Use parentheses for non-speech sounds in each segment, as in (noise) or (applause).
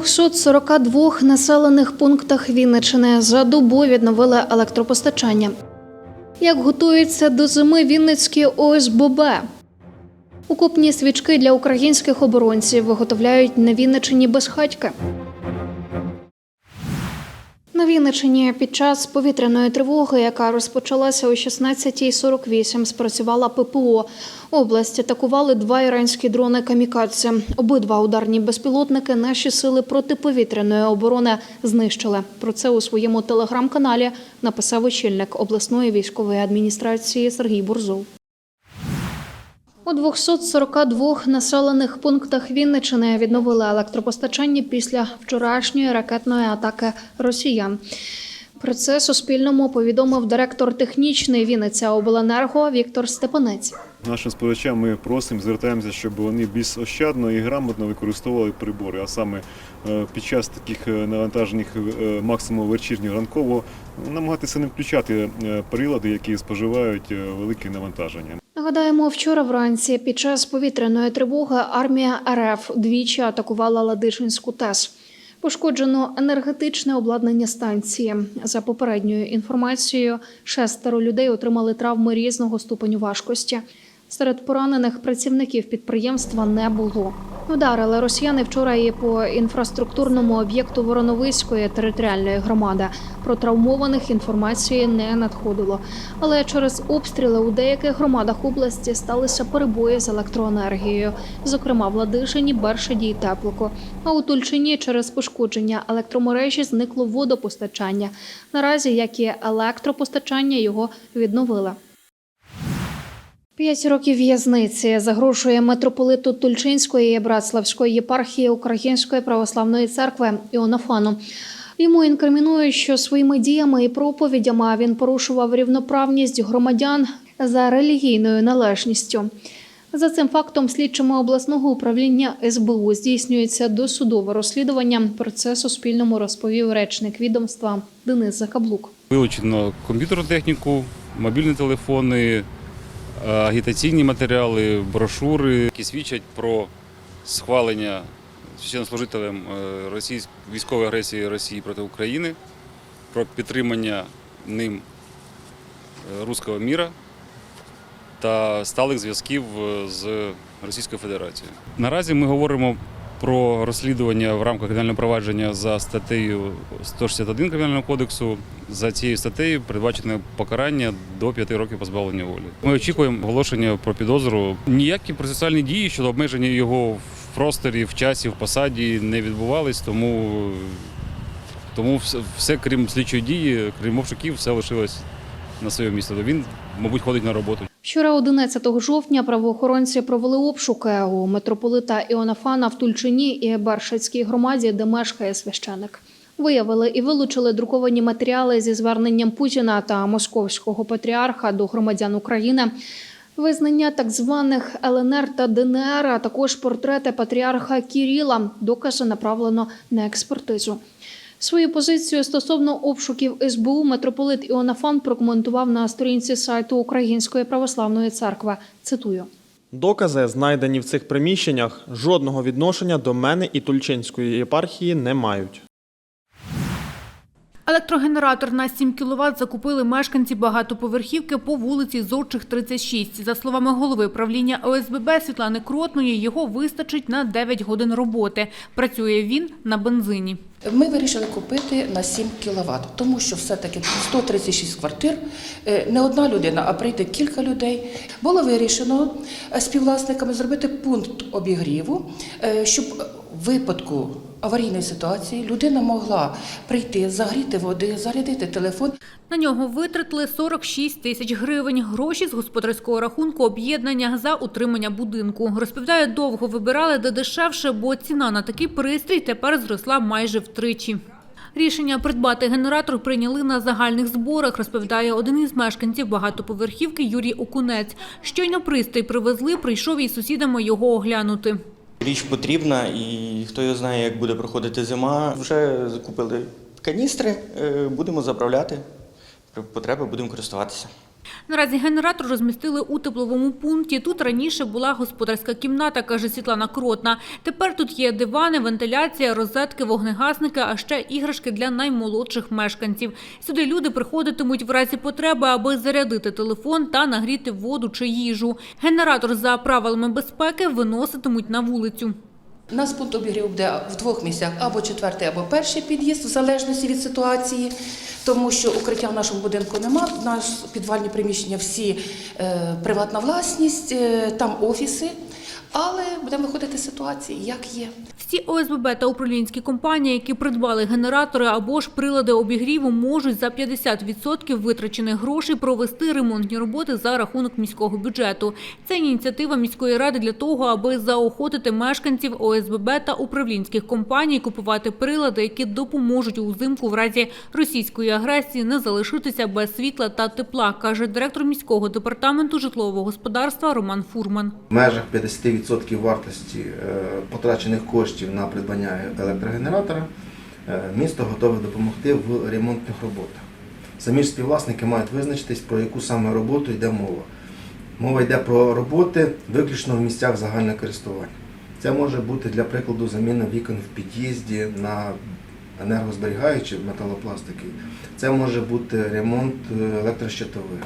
242 населених пунктах Вінничини за добу відновили електропостачання. Як готуються до зими Вінницькі ОСББ? Укупні свічки для українських оборонців виготовляють на Вінничині безхатьки. На Вінничині під час повітряної тривоги, яка розпочалася о 16.48, спрацювала ППО. Область атакували два іранські дрони камікадзе. Обидва ударні безпілотники наші сили протиповітряної оборони знищили. Про це у своєму телеграм-каналі написав очільник обласної військової адміністрації Сергій Бурзов. У 242 населених пунктах Вінничини відновили електропостачання після вчорашньої ракетної атаки росіян. Про це Суспільному повідомив директор технічної Вінниця обленерго Віктор Степанець. Нашим споживачам ми просимо, звертаємося, щоб вони більш ощадно і грамотно використовували прибори. А саме е, під час таких е, навантажених е, максимум вечірнього ранкового намагатися не включати прилади, які споживають велике навантаження. Нагадаємо, вчора вранці під час повітряної тривоги армія РФ двічі атакувала Ладишинську ТЕС. Пошкоджено енергетичне обладнання станції. За попередньою інформацією, шестеро людей отримали травми різного ступеню важкості. Серед поранених працівників підприємства не було. Ударили росіяни вчора і по інфраструктурному об'єкту Вороновиської територіальної громади. Про травмованих інформації не надходило. Але через обстріли у деяких громадах області сталися перебої з електроенергією, зокрема в Ладишині, Бершаді і Теплику. А у Тульчині через пошкодження електромережі зникло водопостачання. Наразі, як і електропостачання, його відновили. П'ять років в'язниці загрожує митрополиту Тульчинської і Братславської єпархії Української православної церкви Іонафану. Йому інкримінують, що своїми діями і проповідями він порушував рівноправність громадян за релігійною належністю. За цим фактом слідчими обласного управління СБУ здійснюється досудове розслідування. Про це Суспільному розповів речник відомства Денис Закаблук. Вилучено комп'ютерну техніку, мобільні телефони, агітаційні матеріали, брошури, які свідчать про схвалення священнослужителем російської російсь- військової агресії Росії проти України, про підтримання ним е, руського міра та сталих зв'язків е, з Російською Федерацією. Наразі ми говоримо про розслідування в рамках кримінального провадження за статтею 161 Кримінального кодексу. За цією статтею передбачене покарання до 5 років позбавлення волі. Ми очікуємо оголошення про підозру. Ніякі процесуальні дії щодо обмеження його в просторі, в часі, в посаді не відбувались, тому, тому все, крім слідчої дії, крім обшуків, все лишилось на своєму місці. Він, мабуть, ходить на роботу. Вчора, 11 жовтня, правоохоронці провели обшуки у митрополита Іонафана в Тульчині і Бершацькій громаді, де мешкає священик. Виявили і вилучили друковані матеріали зі зверненням Путіна та московського патріарха до громадян України. Визнання так званих ЛНР та ДНР, а також портрети патріарха Кіріла. Докази направлено на експертизу. Свою позицію стосовно обшуків СБУ митрополит Іонафан прокоментував на сторінці сайту Української православної церкви. Цитую. Докази, знайдені в цих приміщеннях, жодного відношення до мене і Тульчинської єпархії не мають. Електрогенератор на 7 кВт закупили мешканці багатоповерхівки по вулиці Зодчих, 36. За словами голови правління ОСББ Світлани Кротної, його вистачить на 9 годин роботи. Працює він на бензині. Ми вирішили купити на 7 кВт, тому що все-таки 136 квартир, е, не одна людина, а прийде кілька людей. Було вирішено е, співвласниками зробити пункт обігріву, е, щоб випадку аварійної ситуації людина могла прийти, загріти води, зарядити телефон. На нього витратили 46 тисяч гривень. Гроші з господарського рахунку об'єднання за утримання будинку. Розповідає, довго вибирали де дешевше, бо ціна на такий пристрій тепер зросла майже втричі. Рішення придбати генератор прийняли на загальних зборах, розповідає один із мешканців багатоповерхівки Юрій Окунець. Щойно пристрій привезли, прийшов із сусідами його оглянути. Річ потрібна, і хто його знає, як буде проходити зима. Вже закупили каністри, е, будемо заправляти. Потреби будемо користуватися. Наразі генератор розмістили у тепловому пункті. Тут раніше була господарська кімната, каже Світлана Кротна. Тепер тут є дивани, вентиляція, розетки, вогнегасники, а ще іграшки для наймолодших мешканців. Сюди люди приходитимуть в разі потреби, аби зарядити телефон та нагріти воду чи їжу. Генератор за правилами безпеки виноситимуть на вулицю. У нас пункт обігріву буде в двох місцях або четвертий, або перший під'їзд, в залежності від ситуації, тому що укриття в нашому будинку нема. Наш підвальні приміщення всі е, приватна власність, е, там офіси. Але будемо виходити з ситуації, як є. Всі ОСББ та управлінські компанії, які придбали генератори або ж прилади обігріву, можуть за 50% витрачених грошей провести ремонтні роботи за рахунок міського бюджету. Це ініціатива міської ради для того, аби заохотити мешканців ОСББ та управлінських компаній купувати прилади, які допоможуть узимку в разі російської агресії не залишитися без світла та тепла, каже директор міського департаменту житлового господарства Роман Фурман. В межах 50% вартості е, потрачених коштів на придбання електрогенератора е, місто готове допомогти в ремонтних роботах. Самі ж співвласники мають визначитись, про яку саме роботу йде мова. Мова йде про роботи виключно в місцях загального користування. Це може бути, для прикладу, заміна вікон в під'їзді на енергозберігаючі металопластики. Це може бути ремонт е, електрощитових.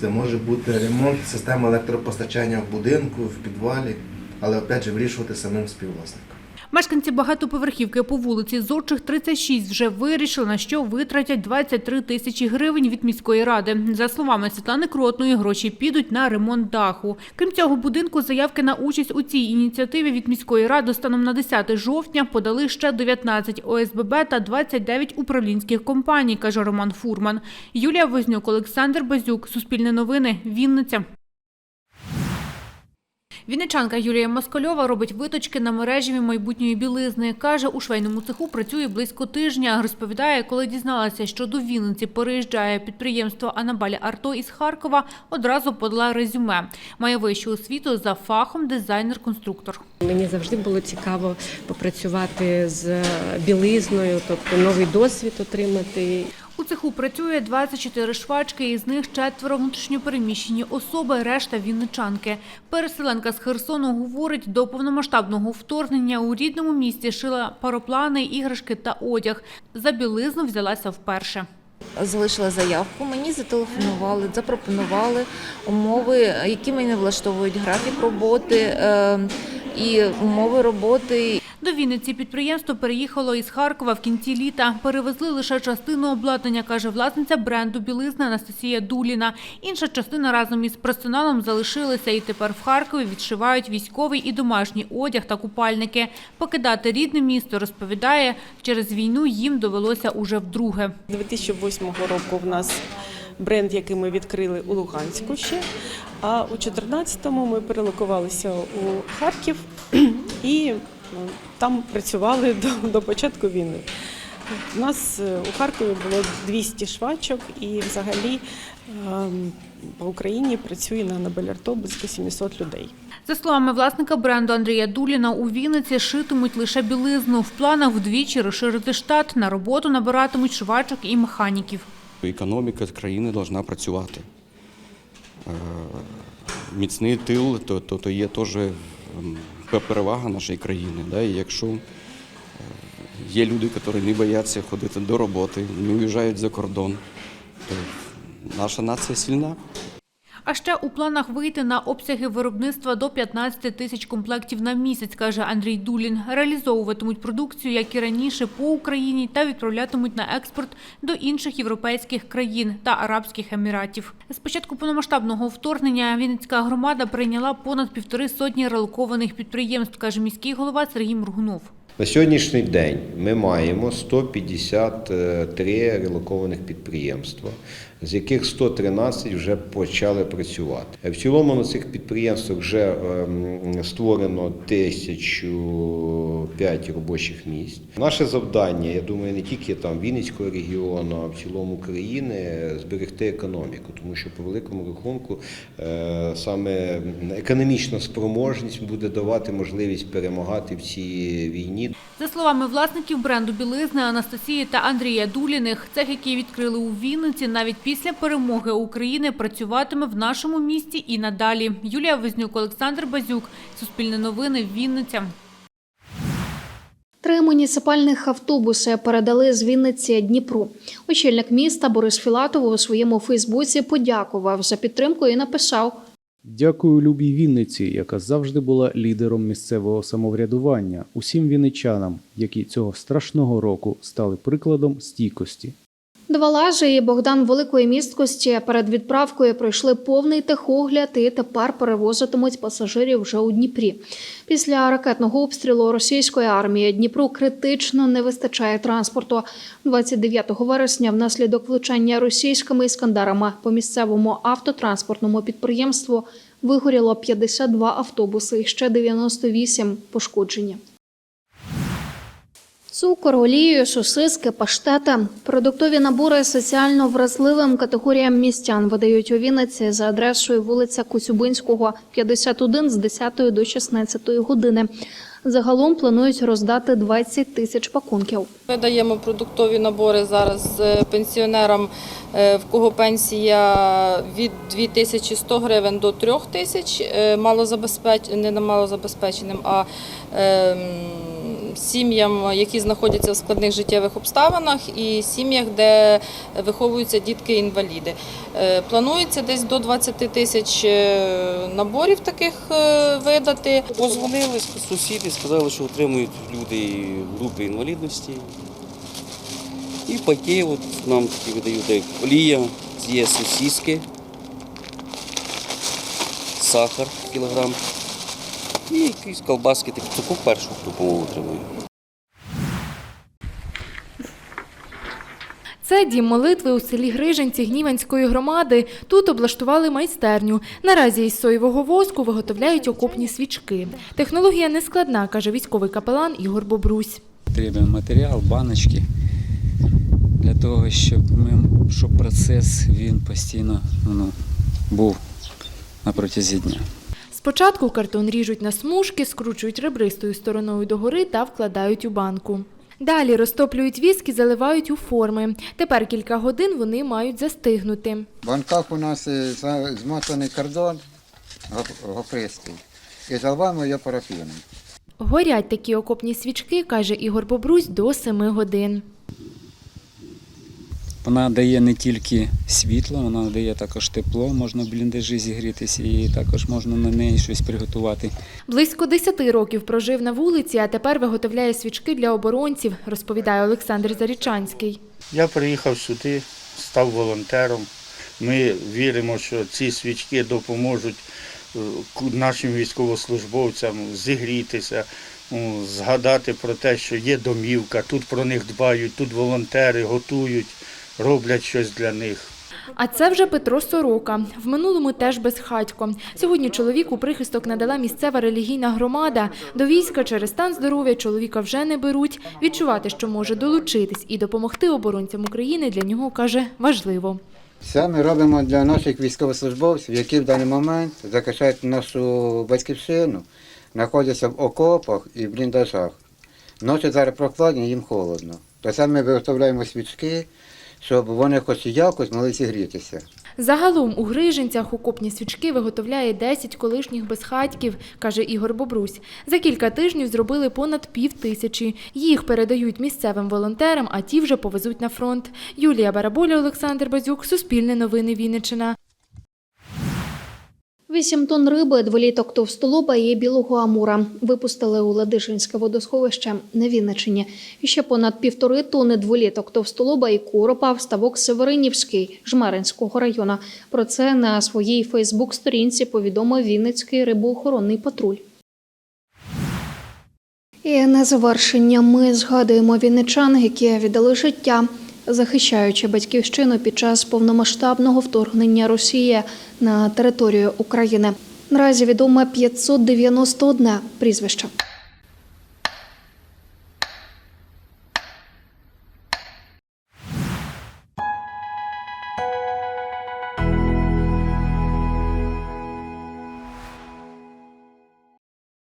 Це може бути ремонт системи електропостачання в будинку, в підвалі, але опять же вирішувати самим співвласникам. Мешканці багатоповерхівки по вулиці Зорчих 36 вже вирішили, на що витратять 23 тисячі гривень від міської ради. За словами Світлани Кротної, гроші підуть на ремонт даху. Крім цього, будинку заявки на участь у цій ініціативі від міської ради станом на 10 жовтня подали ще 19 ОСББ та 29 управлінських компаній, каже Роман Фурман. Юлія Вознюк, Олександр Базюк, Суспільне новини, Вінниця. Вінничанка Юлія Москальова робить виточки на мережеві майбутньої білизни. Каже, у швейному цеху працює близько тижня. Розповідає, коли дізналася, що до Вінниці переїжджає підприємство Анабалі Арто із Харкова, одразу подала резюме. Має вищу освіту за фахом дизайнер-конструктор. Мені завжди було цікаво попрацювати з білизною, тобто новий досвід отримати. У цеху працює 24 швачки, із них четверо внутрішньопереміщені особи, решта вінничанки. Переселенка з Херсону говорить, до повномасштабного вторгнення у рідному місті шила пароплани, іграшки та одяг. За білизну взялася вперше. Залишила заявку, мені зателефонували, запропонували умови, які мене влаштовують графік роботи е, і умови роботи. До Вінниці підприємство переїхало із Харкова в кінці літа. Перевезли лише частину обладнання, каже власниця бренду білизна Анастасія Дуліна. Інша частина разом із персоналом залишилася і тепер в Харкові відшивають військовий і домашній одяг та купальники. Покидати рідне місто, розповідає, через війну їм довелося уже вдруге. 2008 року в нас бренд, який ми відкрили у Луганську ще. А у 2014-му ми перелокувалися у Харків (clears throat) і там працювали до, до початку війни. У нас е, у Харкові було 200 швачок і взагалі ем, по Україні працює на Набелярто близько 700 людей. За словами власника бренду Андрія Дуліна, у Вінниці шитимуть лише білизну. В планах вдвічі розширити штат. На роботу набиратимуть швачок і механіків. Економіка країни повинна працювати. Е, Міцний тил то, то, то є теж ем, перевага нашої країни. Да? І якщо е, є люди, які не бояться ходити до роботи, не уїжджають за кордон, то наша нація сильна. А ще у планах вийти на обсяги виробництва до 15 тисяч комплектів на місяць, каже Андрій Дулін. Реалізовуватимуть продукцію, як і раніше, по Україні та відправлятимуть на експорт до інших європейських країн та Арабських Еміратів. З початку повномасштабного вторгнення Вінницька громада прийняла понад півтори сотні релокованих підприємств, каже міський голова Сергій Мургунов. На сьогоднішній день ми маємо 153 релокованих підприємства, з яких 113 вже почали працювати. В цілому на цих підприємствах вже ем, створено 1005 робочих місць. Наше завдання, я думаю, не тільки там Вінницького регіону, а в цілому країни зберегти економіку, тому що по великому рахунку е, саме економічна спроможність буде давати можливість перемагати в цій війні. За словами власників бренду білизни Анастасії та Андрія Дуліних, цех, який відкрили у Вінниці, навіть після після перемоги України працюватиме в нашому місті і надалі. Юлія Вознюк, Олександр Базюк, Суспільне новини, Вінниця. Три муніципальних автобуси передали з Вінниці Дніпру. Очільник міста Борис Філатов у своєму Фейсбуці подякував за підтримку і написав: Дякую любій Вінниці, яка завжди була лідером місцевого самоврядування, усім вінничанам, які цього страшного року стали прикладом стійкості. Два лажі і Богдан великої місткості перед відправкою пройшли повний техогляд і тепер перевозитимуть пасажирів вже у Дніпрі. Після ракетного обстрілу російської армії Дніпру критично не вистачає транспорту. 29 вересня внаслідок влучання російськими іскандарами по місцевому автотранспортному підприємству вигоріло 52 автобуси і ще 98 пошкоджені. Цукор, олію, сосиски, паштети. Продуктові набори соціально вразливим категоріям містян видають у Вінниці за адресою вулиця Коцюбинського, 51 з 10 до 16 години. Загалом планують роздати 20 тисяч пакунків. Ми даємо продуктові набори зараз пенсіонерам, е, в кого пенсія від 2100 гривень до 3000, е, малозабезпеч- не малозабезпеченим, а ем, сім'ям, які знаходяться в складних життєвих обставинах, і сім'ях, де виховуються дітки-інваліди. Е, Планується десь до 20 тисяч е, наборів таких е, видати. Позвонили сусіди, сказали, що отримують люди групи інвалідності. І паки от нам такі видають, як олія, є сосиски, сахар кілограм якісь колбаски, таку, таку першу допомогу отримую. Це дім молитви у селі Грижинці Гніванської громади. Тут облаштували майстерню. Наразі із соєвого воску виготовляють окопні свічки. Технологія не складна, каже військовий капелан Ігор Бобрусь. Потрібен матеріал, баночки для того, щоб ми щоб процес він постійно ну, був на протязі дня. Спочатку картон ріжуть на смужки, скручують ребристою стороною догори та вкладають у банку. Далі розтоплюють віск і заливають у форми. Тепер кілька годин вони мають застигнути. В банках у нас змотаний кордон гопристий і заливаємо його парафіном. Горять такі окопні свічки, каже Ігор Бобрусь, до 7 годин. Вона дає не тільки світло, вона дає також тепло, можна в бліндажі зігрітися і також можна на неї щось приготувати. Близько 10 років прожив на вулиці, а тепер виготовляє свічки для оборонців, розповідає Олександр Зарічанський. Я приїхав сюди, став волонтером. Ми віримо, що ці свічки допоможуть е, нашим військовослужбовцям зігрітися, згадати про те, що є домівка, тут про них дбають, тут волонтери готують, роблять щось для них. А це вже Петро Сорока. В минулому теж безхатько. Сьогодні чоловіку прихисток надала місцева релігійна громада. До війська через стан здоров'я чоловіка вже не беруть. Відчувати, що може долучитись і допомогти оборонцям України для нього каже важливо. Це ми робимо для наших військовослужбовців, які в даний момент захищають нашу батьківщину, знаходяться в окопах і бліндажах. Ночі зараз прохладні, їм холодно. То це ми виготовляємо свічки, щоб вони хоч якось могли зігрітися. Загалом у Грижинцях окопні свічки виготовляє 10 колишніх безхатьків, каже Ігор Бобрусь. За кілька тижнів зробили понад пів тисячі. Їх передають місцевим волонтерам, а ті вже повезуть на фронт. Юлія Бараболя, Олександр Базюк, Суспільне новини Вінниччина. 8 тонн риби, дволіток товстолоба і білого амура випустили у Ладишинське водосховище на Вінничині. І ще понад півтори тонни дволіток товстолоба і коропа в ставок Северинівський Жмеринського району. Про це на своїй Фейсбук-сторінці повідомив Вінницький рибоохоронний патруль. І на завершення ми згадуємо вінничан, які віддали життя, захищаючи батьківщину під час повномасштабного вторгнення Росії на територію України. Наразі відомо 591 прізвище.